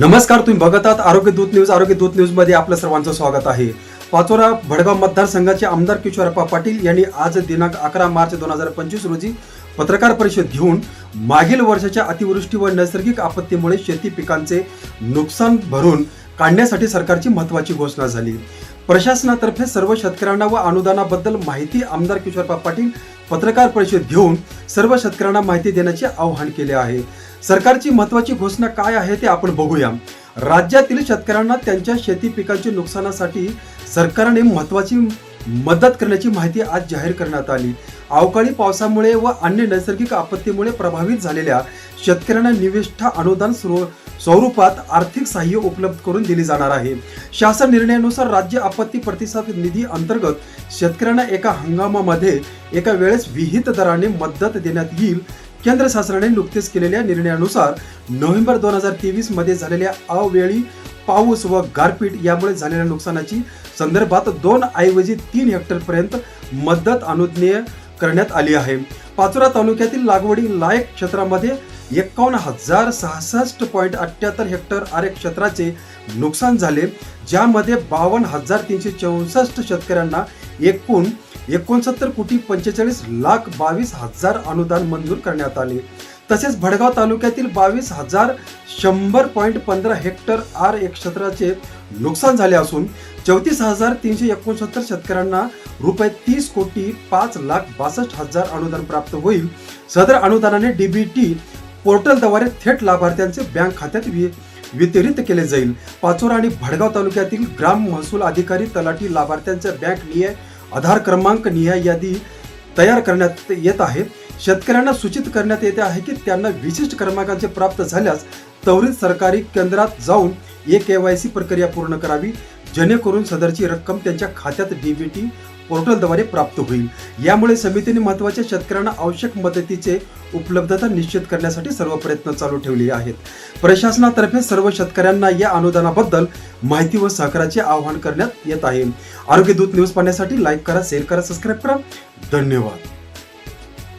नमस्कार तुम्ही बघत आहात आरोग्य दूत न्यूज. आरोग्य दूत न्यूजमध्ये आपलं सर्वांचं स्वागत आहे. पाचोरा भडगाव मतदारसंघाचे आमदार किशोरप्पा पाटील यांनी आज दिनांक अकरा मार्च दोन हजार पंचवीस रोजी पत्रकार परिषद घेऊन मागील वर्षाच्या अतिवृष्टी व नैसर्गिक आपत्तीमुळे शेती पिकांचे नुकसान भरून काढण्यासाठी सरकारची महत्वाची घोषणा झाली. प्रशासनातर्फे सर्व शेतकऱ्यांना व अनुदानाबद्दल माहिती आमदार किशोरप्पा पाटील पत्रकार परिषद घेऊन सर्व शेतकऱ्यांना माहिती देण्याचे आवाहन केले आहे. सरकारची महत्वाची घोषणा काय आहे ते आपण बघूया. राज्यातील शेतकऱ्यांना त्यांच्या शेती पिकांच्या नुकसानासाठी सरकारने महत्वाची मदत करण्याची माहिती आज जाहीर करण्यात आली. अवकाळी पावसामुळे व अन्य नैसर्गिक आपत्तीमुळे प्रभावित झालेल्या शेतकऱ्यांना निविष्ठा अनुदान सुरू स्वरूपात आर्थिक सहाय्य उपलब्ध करून दिले जाणार आहे. शासन निर्णयानुसार राज्य आपत्ती प्रतिसाद निधी अंतर्गत शेतकऱ्यांना एका हंगामामध्ये एका वेळेस विहित दराने मदत देण्यात येईल. केंद्र शासनाने नुकतेच केलेल्या निर्णयानुसार नोव्हेंबर दोन हजार तेवीसमध्ये झालेल्या अवेळी पाऊस व गारपीट यामुळे झालेल्या नुकसानाची संदर्भात दोन ऐवजी तीन हेक्टर पर्यंत मदत अनुज्ञेय करण्यात आली आहे. पाचोरा तालुक्यातील लागवडी लायक क्षेत्रामध्ये एकावन्न हजार सहासष्ट पॉईंट अठ्याहत्तर हेक्टर आरे क्षेत्राचे नुकसान झाले ज्यामध्ये बावन्न हजार तीनशे चौसष्ट शेतकऱ्यांना एकूण एकोणसत्तर कोटी पंचेचाळीस लाख बावीस हजार अनुदान मंजूर करण्यात आले. तसेच भडगाव तालुक्यातील बावीस हजार शंभर पॉईंट पंधरा हेक्टर आर एक क्षेत्राचे नुकसान झाले असून चौतीस हजार तीनशे एकोणसत्तर शेतकऱ्यांना रुपये तीस कोटी पाच लाख बासष्ट हजार अनुदान प्राप्त होईल. सदर अनुदानाने डीबीटी पोर्टलद्वारे थेट लाभार्थ्यांचे बँक खात्यात वि- वितरित केले जाईल. पाचोरा आणि भडगाव तालुक्यातील ग्राम महसूल अधिकारी तलाठी लाभार्थ्यांच्या बँक निय आधार क्रमांक निहाय यादी तयार करण्यात येत आहे. शेतकऱ्यांना सूचित करण्यात येते आहे की त्यांना विशिष्ट क्रमांकाचे प्राप्त झाल्यास त्वरित सरकारी केंद्रात जाऊन ए के वाय सी प्रक्रिया पूर्ण करावी जेणेकरून सदरची रक्कम त्यांच्या खात्यात डीबीटी पोर्टलद्वारे प्राप्त होईल. यामुळे समितीने महत्त्वाच्या शेतकऱ्यांना आवश्यक मदतीचे उपलब्धता निश्चित करण्यासाठी सर्व प्रयत्न चालू ठेवले आहेत. प्रशासनातर्फे सर्व शेतकऱ्यांना या अनुदानाबद्दल माहिती व सहकाराचे आवाहन करण्यात येत आहे. आरोग्य दूत न्यूज पाहण्यासाठी लाईक करा शेअर करा सबस्क्राईब करा. धन्यवाद.